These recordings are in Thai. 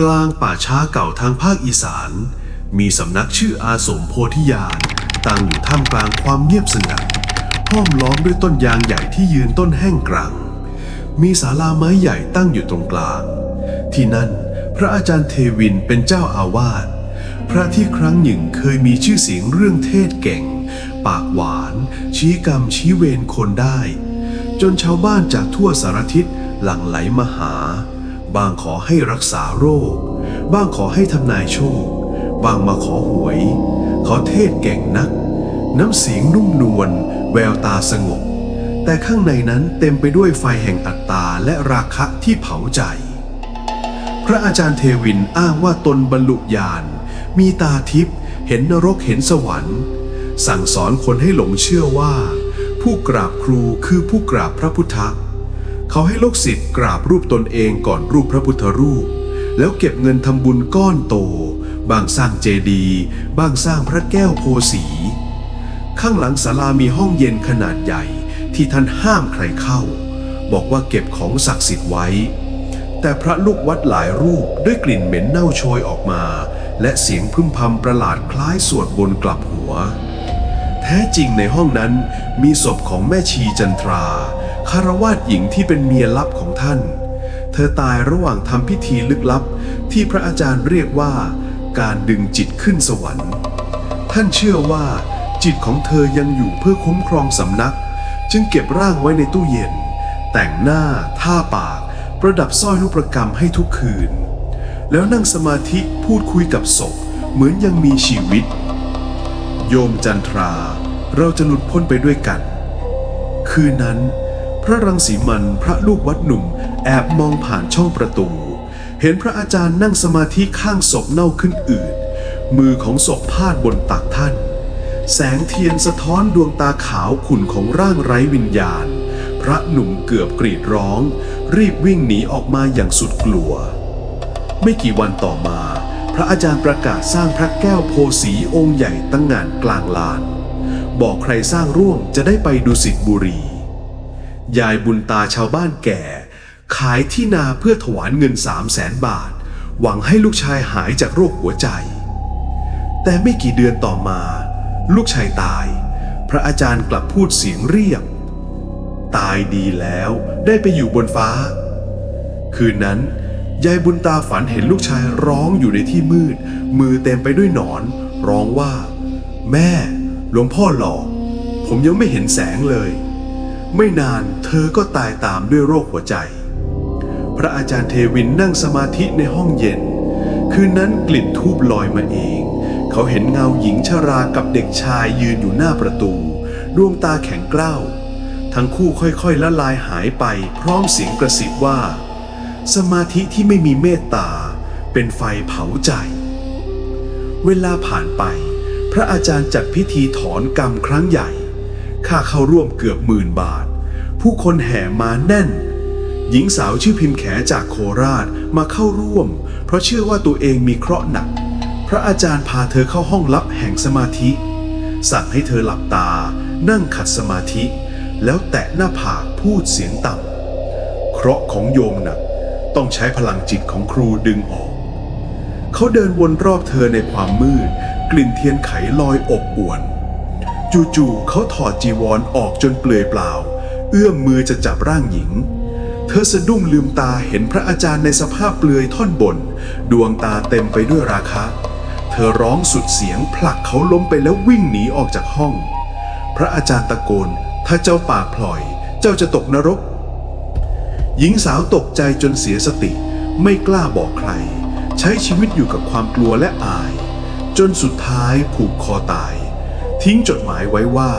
กลางป่าช้าเก่าทางภาคอีสาน มีสำนักชื่ออาสมโพธิญาณตั้งอยู่ท่ามกลางความเงียบสงัดห้อมล้อมด้วยต้นยางใหญ่ที่ยืนต้นแห้งกรัง มีศาลาไม้ใหญ่ตั้งอยู่ตรงกลาง ที่นั่นพระอาจารย์เทวินเป็นเจ้าอาวาส พระที่ครั้งหนึ่งเคยมีชื่อเสียงเรื่องเทศเก่ง ปากหวาน ชี้กรรมชี้เวรคนได้ จนชาวบ้านจากทั่วสารทิศหลั่งไหลมาหา บางขอให้รักษาโรค บางขอให้ทำนายโชค บางมาขอหวย ขอเทศเก่งนัก น้ำเสียงนุ่มนวลแววตาสงบ แต่ข้างในนั้นเต็มไปด้วยไฟแห่งอัตตาและราคะที่เผาใจ พระอาจารย์เทวินอ้างว่าตนบรรลุญาณ มีตาทิพย์เห็นนรกเห็นสวรรค์ สั่งสอนคนให้หลงเชื่อว่า ผู้กราบครูคือผู้กราบพระพุทธ เขาให้ลูกศิษย์กราบรูปตนเองก่อนรูปพระพุทธรูป แล้วเก็บเงินทำบุญก้อนโต บางสร้างเจดีย์บางสร้างพระแก้วโพสี ข้างหลังศาลามีห้องเย็นขนาดใหญ่ที่ท่านห้ามใครเข้า บอกว่าเก็บของศักดิ์สิทธิ์ไว้ แต่พระลูกวัดหลายรูปด้วยกลิ่นเหม็นเน่าโชยออกมา และเสียงพึมพำประหลาดคล้ายสวดบนกลับหัว แท้จริงในห้องนั้นมีศพของแม่ชีจันทรา คารวาสหญิงที่เป็นเมียลับของท่าน เธอตายระหว่างทำพิธีลึกลับ ที่พระอาจารย์เรียกว่าการดึงจิตขึ้นสวรรค์ ท่านเชื่อว่า จิตของเธอยังอยู่เพื่อคุ้มครองสำนัก จึงเก็บร่างไว้ในตู้เย็น แต่งหน้าท่าปาก ประดับสร้อยลูกประกำให้ทุกคืน แล้วนั่งสมาธิพูดคุยกับศพเหมือนยังมีชีวิต โยมจันทราเราจะหลุดพ้นไปด้วยกัน คืนนั้น พระรังสีมันพระลูกวัดหนุ่ม แอบมองผ่านช่องประตู เห็นพระอาจารย์นั่งสมาธิข้างศพเน่าขึ้นอืดมือของศพพาดบนตักท่าน แสงเทียนสะท้อนดวงตาขาวขุ่นของร่างไร้วิญญาณ พระหนุ่มเกือบกรีดร้อง รีบวิ่งหนีออกมาอย่างสุดกลัว ไม่กี่วันต่อมา พระอาจารย์ประกาศสร้างพระแก้วโพสีองค์ใหญ่ตั้งงานกลางลาน บอกใครสร้างร่วงจะได้ไปดุสิตบุรี ยายบุญตาชาวบ้านแก่ ขายที่นาเพื่อถวายเงินสามแสนบาท หวังให้ลูกชายหายจากโรคหัวใจ แต่ไม่กี่เดือนต่อมา ลูกชายตาย พระอาจารย์กลับพูดเสียงเรียบ ตายดีแล้วได้ไปอยู่บนฟ้า คืนนั้นยายบุญตาฝันเห็นลูกชายร้องอยู่ในที่มืด มือเต็มไปด้วยหนอน ร้องว่า แม่ หลวงพ่อหลอก ผมยังไม่เห็นแสงเลย ไม่นานเธอก็ตายตามด้วยโรคหัวใจ พระอาจารย์เทวินนั่งสมาธิในห้องเย็น คืนนั้นกลิ่นทูบลอยมาเอง เขาเห็นเงาหญิงชรากับเด็กชายยืนอยู่หน้าประตู ดวงตาแข็งกร้าว ทั้งคู่ค่อยๆละลายหายไปพร้อมเสียงกระซิบว่า สมาธิที่ไม่มีเมตตา เป็นไฟเผาใจ เวลาผ่านไป พระอาจารย์จัดพิธีถอนกรรมครั้งใหญ่ ค่าเข้าร่วมเกือบหมื่นบาท ผู้คนแห่มาแน่น หญิงสาวชื่อพิมพ์แขจากโคราชมาเข้าร่วม เพราะเชื่อว่าตัวเองมีเคราะห์หนัก พระอาจารย์พาเธอเข้าห้องลับแห่งสมาธิ สั่งให้เธอหลับตา นั่งขัดสมาธิ แล้วแตะหน้าผากพูดเสียงต่ำเคราะห์ของโยมหนักต้องใช้พลังจิตของครูดึงออก เขาเดินวนรอบเธอในความมืด กลิ่นเทียนไขลอยอบอวน จู่ๆเขาถอดจีวรออกจนเปลือยเปล่า เอื้อมมือจะจับร่างหญิง เธอสะดุ้งลืมตาเห็นพระอาจารย์ในสภาพเปลือยท่อนบน ดวงตาเต็มไปด้วยราคะ เธอร้องสุดเสียงผลักเขาล้มไปแล้ววิ่งหนีออกจากห้อง พระอาจารย์ตะโกน ถ้าเจ้าป่าพลอย เจ้าจะตกนรก หญิงสาวตกใจจนเสียสติ ไม่กล้าบอกใคร ใช้ชีวิตอยู่กับความกลัวและอาย จนสุดท้ายผูกคอตาย ทิ้งจดหมายไว้ว่า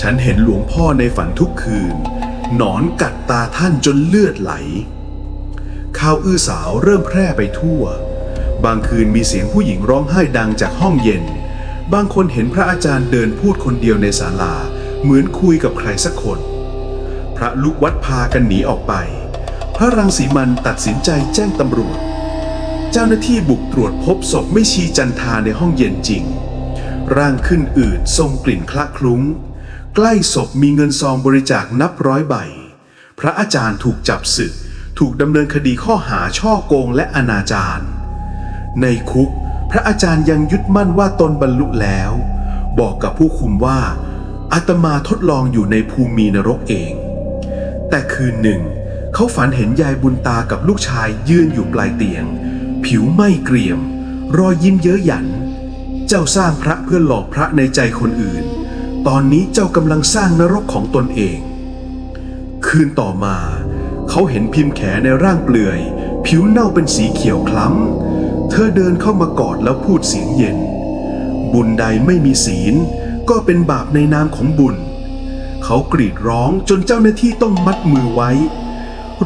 ฉันเห็นหลวงพ่อในฝันทุกคืน หนอนกัดตาท่านจนเลือดไหล ข่าวอื้อสาวเริ่มแพร่ไปทั่ว บางคืนมีเสียงผู้หญิงร้องไห้ดังจากห้องเย็น บางคนเห็นพระอาจารย์เดินพูดคนเดียวในศาลา เหมือนคุยกับใครสักคน พระลูกวัดพากันหนีออกไป พระรังสีมันตัดสินใจแจ้งตำรวจ เจ้าหน้าที่บุกตรวจพบศพไม่ชีจันทาในห้องเย็นจริง ร่างขึ้นอืดทรงกลิ่นคละคลุ้ง ใกล้ศพมีเงินซองบริจาคนับร้อยใบ พระอาจารย์ถูกจับศึก ถูกดำเนินคดีข้อหาช่อโกงและอนาจารในคุก พระอาจารย์ยังยึดมั่นว่าตนบรรลุแล้ว บอกกับผู้คุมว่า อาตมาทดลองอยู่ในภูมินรกเอง แต่คืนหนึ่ง เขาฝันเห็นยายบุญตากับลูกชายยืนอยู่ปลายเตียง ผิวไหม้เกรียม รอยยิ้มเย้ยหยัน เจ้าสร้างพระเพื่อหลอกพระในใจคนอื่น ตอนนี้เจ้ากำลังสร้างนรกของตนเอง คืนต่อมา เขาเห็นพิมพ์แขในร่างเปลือย ผิวเน่าเป็นสีเขียวคล้ำ เธอเดินเข้ามากอดแล้วพูดเสียงเย็น บุญใดไม่มีศีล ก็เป็นบาปในนามของบุญ เขากรีดร้องจนเจ้าหน้าที่ต้องมัดมือไว้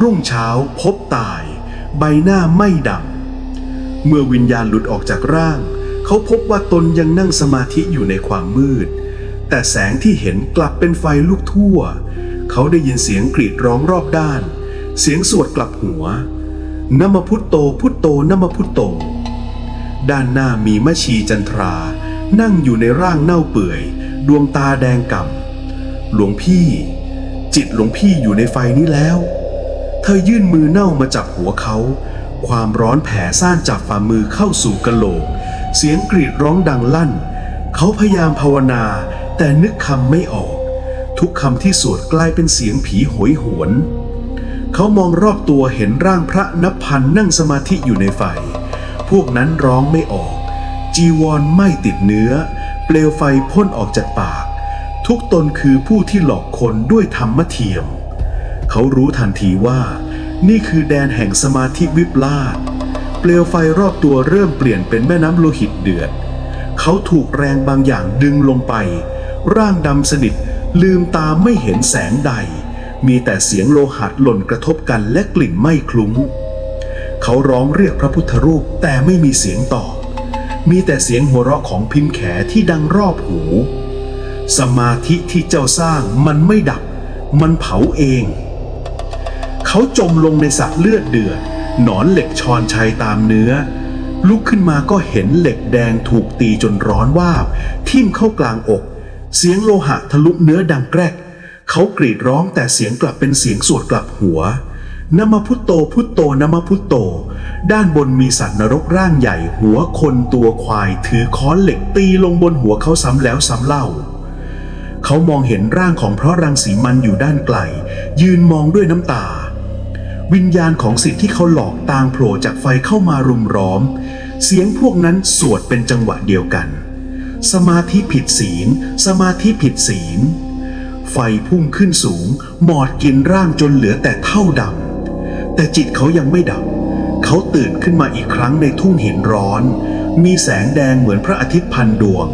รุ่งเช้าพบตาย ใบหน้าไม่ดำเมื่อวิญญาณหลุดออกจากร่าง เขาพบว่าตนยังนั่งสมาธิอยู่ในความมืด แต่แสงที่เห็นกลับเป็นไฟลุกทั่ว เขาได้ยินเสียงกรีดร้องรอบด้าน เสียงสวดกลับหัวนมพุทโตพุทโตนมพุทโต ด้านหน้ามีมชีจันทรา นั่งอยู่ในร่างเน่าเปื่อย ดวงตาแดงก่ำหลวงพี่ จิตหลวงพี่อยู่ในไฟนี้แล้ว เธอยื่นมือเน่ามาจับหัวเขา ความร้อนแผ่ซ่านจากฝ่ามือเข้าสู่กะโหลก เสียงกรีดร้องดังลั่น เขาพยายามภาวนา แต่นึกคำไม่ออก ทุกคำที่สวดกลายเป็นเสียงผีโหยหวน เขามองรอบตัวเห็นร่างพระนับพันนั่งสมาธิอยู่ในไฟ พวกนั้นร้องไม่ออก จีวรไม่ติดเนื้อ เปลวไฟพ่นออกจากปาก ทุกตนคือผู้ที่หลอกคนด้วยธรรมเทียม เขารู้ทันทีว่า นี่คือแดนแห่งสมาธิวิปลาส เปลวไฟรอบตัวเริ่มเปลี่ยนเป็นแม่น้ำโลหิตเดือด เขาถูกแรงบางอย่างดึงลงไป ร่างดำสนิทลืมตาไม่เห็นแสงใด มีแต่เสียงโลหัดหล่นกระทบกันและกลิ่นไหม้คลุ้ง เขาร้องเรียกพระพุทธรูปแต่ไม่มีเสียงตอบ มีแต่เสียงหัวเราะของพิมพ์แขที่ดังรอบหู สมาธิที่เจ้าสร้างมันไม่ดับ มันเผาเอง เขาจมลงในสระเลือดเดือด หนอนเหล็กชอนชัยตามเนื้อ ลุกขึ้นมาก็เห็นเหล็กแดงถูกตีจนร้อนวาบทิ่มเข้ากลางอก เสียงโลหะทะลุเนื้อดังแกรก เขากรีดร้องแต่เสียงกลับเป็นเสียงสวดกลับหัวนมพุโตพุโตนมพุโต ด้านบนมีสัตว์นรกร่างใหญ่หัวคนตัวควายถือค้อนเหล็กตีลงบนหัวเขาซ้ำแล้วซ้ำเล่า เขามองเห็นร่างของพระรังสีมันอยู่ด้านไกล ยืนมองด้วยน้ำตา วิญญาณของสิทธิ์ที่เขาหลอกต่างโผล่จากไฟเข้ามารุมร้อม เสียงพวกนั้นสวดเป็นจังหวะเดียวกัน สมาธิผิดศีล สมาธิผิดศีล ไฟพุ่งขึ้นสูง หมอดกินร่างจนเหลือแต่เท่าดำแต่จิตเขายังไม่ดับ เขาตื่นขึ้นมาอีกครั้งในทุ่งหินร้อน มีแสงแดงเหมือนพระอาทิตย์พันดวง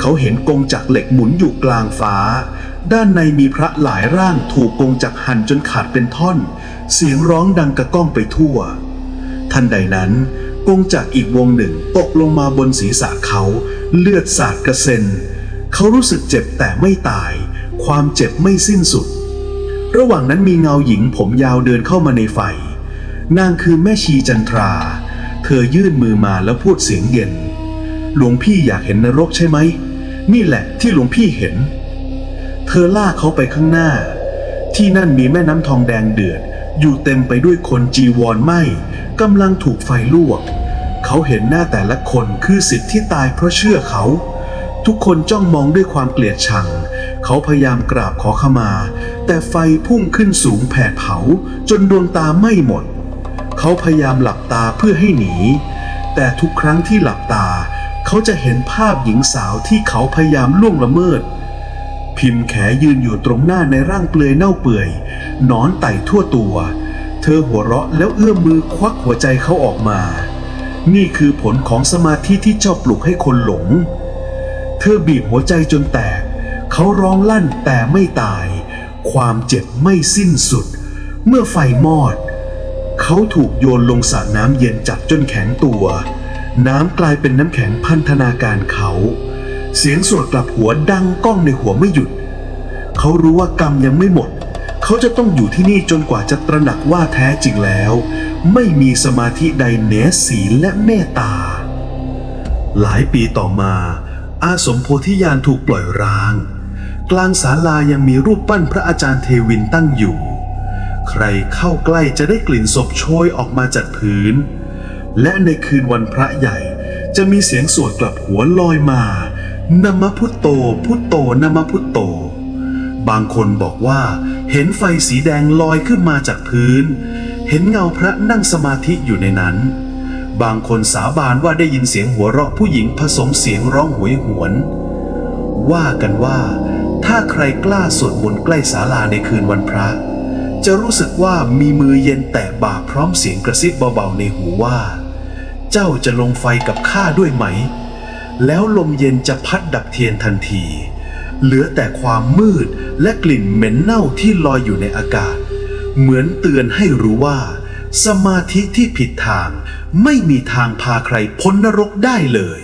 เขาเห็นกงจักเหล็กหมุนอยู่กลางฟ้า ด้านในมีพระหลายร่างถูกกงจักหั่นจนขาดเป็นท่อน เสียงร้องดังกระก้องไปทั่ว ทันใดนั้น กงจักอีกวงหนึ่งตกลงมาบนศีรษะเขา เลือดสาดกระเซ็น เขารู้สึกเจ็บแต่ไม่ตาย ความเจ็บไม่สิ้นสุด ระหว่างนั้นมีเงาหญิงผมยาวเดินเข้ามาในไฟ นางคือแม่ชีจันทรา เธอยื่นมือมาแล้วพูดเสียงเย็น หลวงพี่อยากเห็นนรกใช่ไหม นี่แหละที่หลวงพี่เห็น เธอลากเขาไปข้างหน้า ที่นั่นมีแม่น้ำทองแดงเดือด อยู่เต็มไปด้วยคนจีวรไหมกำลังถูกไฟลวก เขาเห็นหน้าแต่ละคนคือสิทธิ์ที่ตายเพราะเชื่อเขา ทุกคนจ้องมองด้วยความเกลียดชัง เขาพยายามกราบขอขมา แต่ไฟพุ่งขึ้นสูงแผดเผา จนดวงตาไหม้หมด เขาพยายามหลับตาเพื่อให้หนี แต่ทุกครั้งที่หลับตา เขาจะเห็นภาพหญิงสาวที่เขาพยายามล่วงละเมิด พิมพ์แขยืนอยู่ตรงหน้าในร่างเปลือยเน่าเปื่อยนอนไต่ทั่วตัว เธอหัวเราะแล้วเอื้อมมือควักหัวใจเขาออกมา นี่คือผลของสมาธิที่เจ้าปลุกให้คนหลง เธอบีบหัวใจจนแตก เขาร้องลั่นแต่ไม่ตาย ความเจ็บไม่สิ้นสุด เมื่อไฟมอด เขาถูกโยนลงสระน้ำเย็นจัดจนแข็งตัว น้ำกลายเป็นน้ำแข็งพันธนาการเขา เสียงสวดกลับหัวดังก้องในหัวไม่หยุด เขารู้ว่ากรรมยังไม่หมด เขาจะต้องอยู่ที่นี่จนกว่าจะตระหนักว่าแท้จริงแล้ว ไม่มีสมาธิใดเหนือศีลและเมตตา หลายปีต่อมา อาสมโพธิญาณถูกปล่อยร้าง กลางศาลายังมีรูปปั้นพระอาจารย์เทวินตั้งอยู่ ใครเข้าใกล้จะได้กลิ่นศพโชยออกมาจากพื้น และในคืนวันพระใหญ่จะมีเสียงสวดกลับหัวลอยมา นมพุทโตพุทโตนมพุทโต บางคนบอกว่า เห็นไฟสีแดงลอยขึ้นมาจากพื้น เห็นเงาพระนั่งสมาธิอยู่ในนั้น บางคนสาบานว่าได้ยินเสียงหัวเราะผู้หญิงผสมเสียงร้องหวยหวน ว่ากันว่าถ้าใครกล้าสวดมนต์ใกล้ศาลาในคืนวันพระ จะรู้สึกว่ามีมือเย็นแตะบ่าพร้อมเสียงกระซิบเบาๆในหูว่า เจ้าจะลงไฟกับข้าด้วยไหม แล้วลมเย็นจะพัดดับเทียนทันที เหลือแต่ความมืดและกลิ่นเหม็นเน่าที่ลอยอยู่ในอากาศ เหมือนเตือนให้รู้ว่า สมาธิที่ผิดทาง ไม่มีทางพาใครพ้นนรกได้เลย